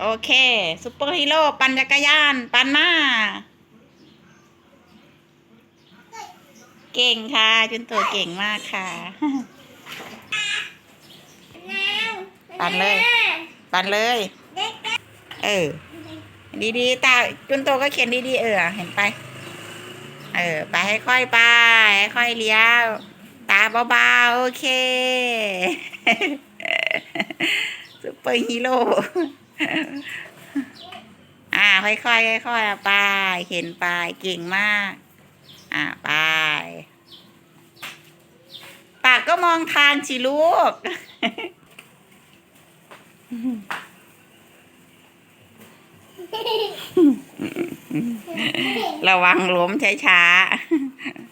โอเคซุปเปอร์ฮีโร่ปั่นจักรยาน ปั่นมา เก่งค่ะ จุนตัวเก่งมากค่ะ ปั่นเลย ปั่นเลย เออ ดีๆตาจุนโตก็เขียนดีๆเออ เห็นไป เออ ไปให้ค่อยๆไปให้ค่อยๆเลี้ยว ตาเบาๆ โอเคซุปเปอร์ฮีโร่ อ่า ค่อยๆค่อยๆเอาไปเห็นไปเก่งมาก อ่าไปปากก็มองทางสิลูกระวังล้มช้าๆ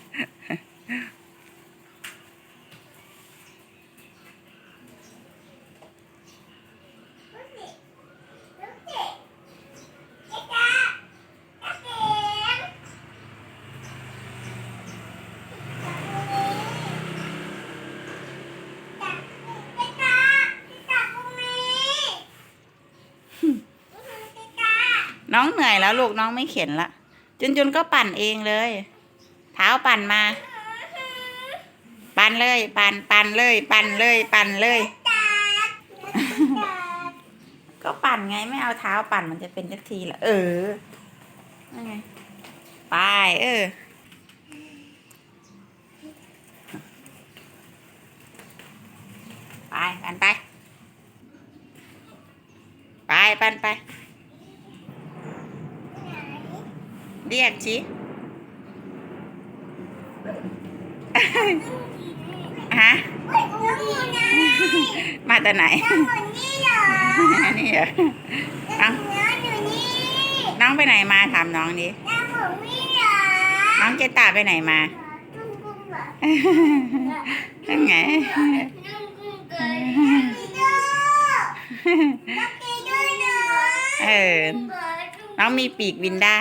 น้องเหนื่อยแล้วลูกน้องไม่เข็นละจุนจุนก็ปั่นเองเลย เท้าปั่นมา ปั่นเลย ปั่นปั่นเลย ปั่นเลย ปั่นเลย ก็ปั่นไงไม่เอาเท้าปั่นมันจะเป็นสักทีละเออไงไปเออ ไปปั่นไป ไปปั่นไป เรียกชิฮะมาแต่ไหนนี่เหรอน้องน้องไปไหนมาถามน้องดิน้องเจตาไปไหนมานั่นไงเออ น้องมีปีกบินได้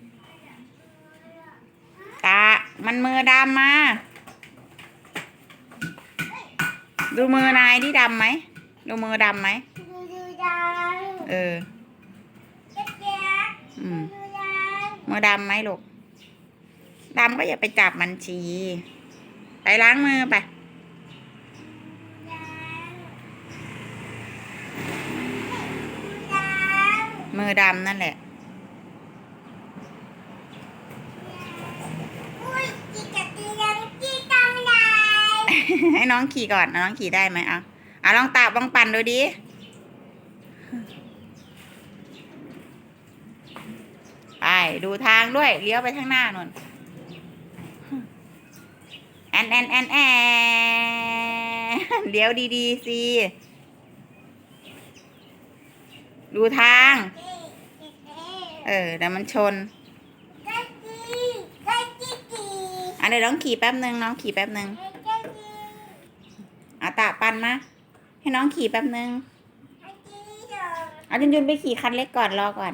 มันมือดำมา ดูมือนายที่ดำไหม ดูมือดำไหมเอออืมมือดำไหมลูก ดำก็อย่าไปจับมันชี ไปล้างมือไปมือดำนั่นแหละ น้องขี่ก่อนเอาน้องขี่ได้ไหมเอาเอาลองตาบลองปั่นดูดิไปดูทางด้วยเลี้ยวไปข้างหน้านู่นแอนแอนแอนแอนเลี้ยวดีๆสิดูทาง เออเดี๋ยวมันชนอันเดี๋ยวน้องขี่แป๊บหนึ่งน้องขี่แป๊บหนึ่งเอาตาปั่นมา ให้น้องขี่แป๊บนึงเอาจุนจุนไปขี่คันเล็กก่อนรอก่อน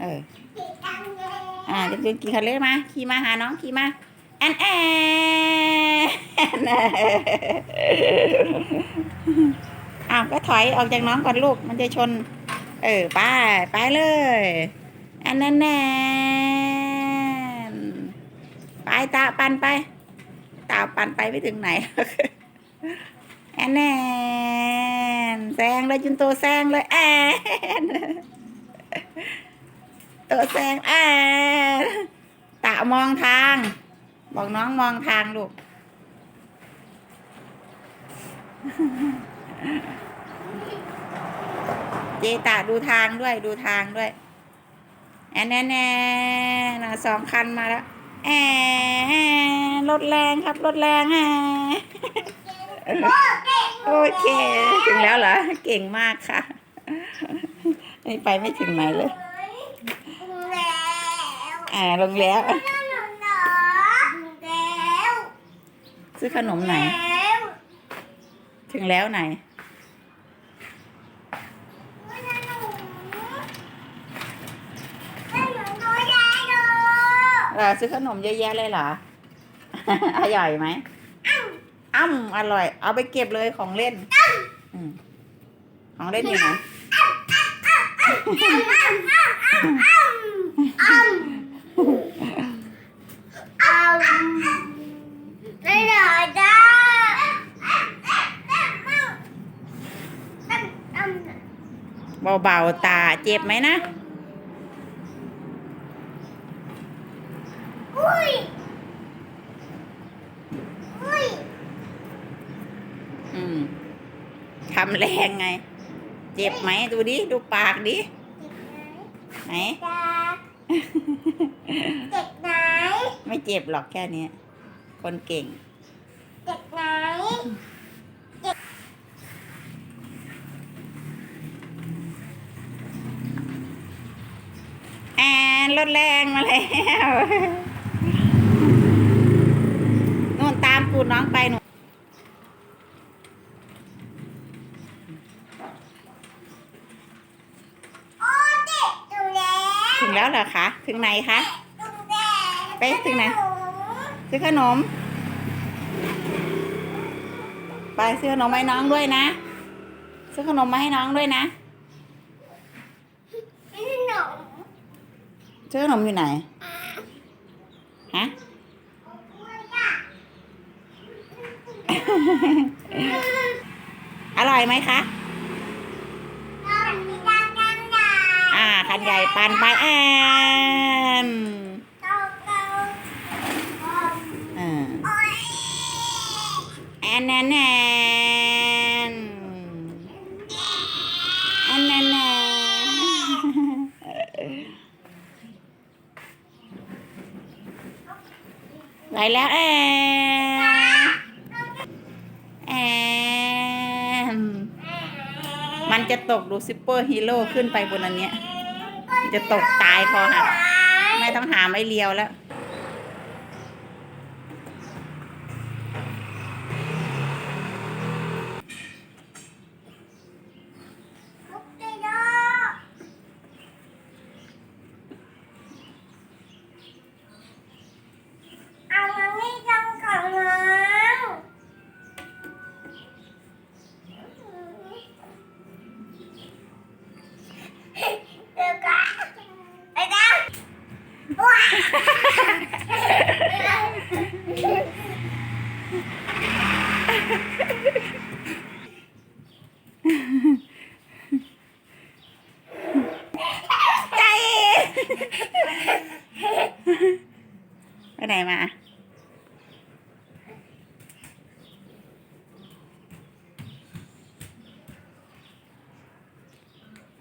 เออ อ่าจุนจุนขี่คันเล็กมา ขี่มาหาน้องขี่มา แอนแอนอ้าวก็ถอยออกจากน้องก่อนลูก มันจะชน เออ ไป ไปเลยแอนแอนแอนไปตาปันไป ตาปันไปไม่ถึงไหนแอนแอนแซงเลยจุนโตแซงเลยแอนตัวแซงแอนตามองทาง บอกน้องมองทางลูกเจตาดูทางด้วยดูทางด้วย แอนแอนแอนสองคันมาแล้ว แอนรถแรงครับรถแรงแอนโอเค ถึงแล้วเหรอ เก่งมากค่ะนี่ไปไม่ถึงไหนเลยแล้วอ่าลงแล้วขนมเหรอแล้ว ซื้อขนมไหนแล้วถึงแล้วไหน ขนมขนมตัวใหญ่เลย เออซื้อขนมเยอะแยะเลยเหรอ อร่อยไหมอ้ำอร่อย เอาไปเก็บเลยของเล่นอืมของเล่นอยู่ไหนไม่หล่อจ้าเบาๆตาเจ็บไหมนะ อุ้ยอุ้ยอืมทำแรงไง เจ็บไหมดูดิ ดูปากดิ ไหน จ้าเด็กไหนไม่เจ็บหรอกแค่เนี้ยคนเก่งเด็กไหนแอนรถแรงมาแล้ว นู่น ตามปูน้องไปหนูโอ้เด็กดูแล้วถึงแล้วเหรอคะ ถึงไหนคะดูแล้วไปถึงไหน ซื้อขนม ไปซื้อขนมให้น้องด้วยนะ ซื้อขนมมาให้น้องด้วยนะขนมซื้อขนมอยู่ไหน ฮะ อร่อยไหมคะอ่าคันใหญ่ปันไปแอนอ่าแอนแอนแอนแอนแอนแอนไหลแล้วแอน ม มันจะตกดูซิปเปอร์ฮีโร่ขึ้นไปบนอันเนี้ย จะตกตายคอหักไม่ต้องหาไม่เลียวแล้ว เอาอันนี้จังก่อนแล้วเดี๋ยวก่อนไปกันว้า ใจ ไปไหนมา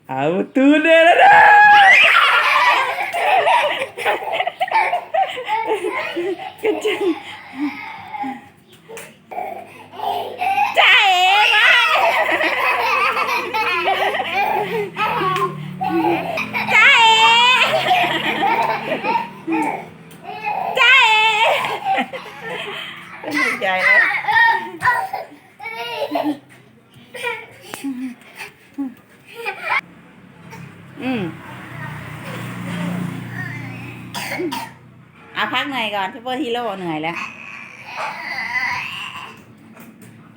เอาตูนเลยแล้วนะกันจังใจมาใจใจเป็นใจเลย อืมเอาพักเหนื่อยก่อนทูเปอร์ฮีโร่เหนื่อยแล้ว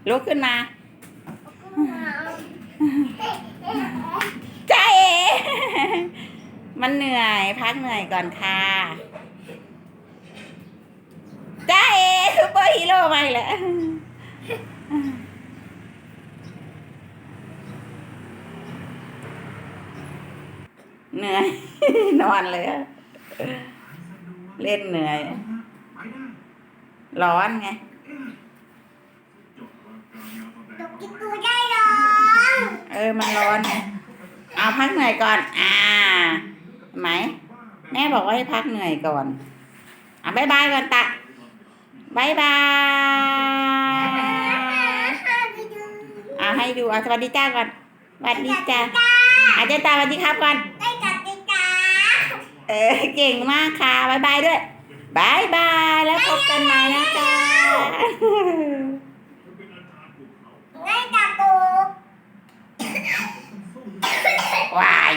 ลุกขึ้นมาใจเอมันเหนื่อย พักเหนื่อยก่อนค่ะใจเอทูเปอร์ฮีโร่มาอีกแล้ว เหนื่อย นอนเลยอะเล่นเหนื่อย ร้อนไงตกกินตัวได้หรอเออ มันร้อนไงเอาพักเหนื่อยก่อน อ่าเห็นไหม แม่บอกว่าให้พักเหนื่อยก่อนอะบายบายก่อนตะบายบายอะให้ดูอะสวัสดีจ้าก่อนสวัสดีจ้าจ้าอาจารย์ตาสวัสดีครับก่อนได้กับดิกา เออเก่งมากค่ะบายบายด้วยบายบายแล้วพบกันใหม่นะคะวาย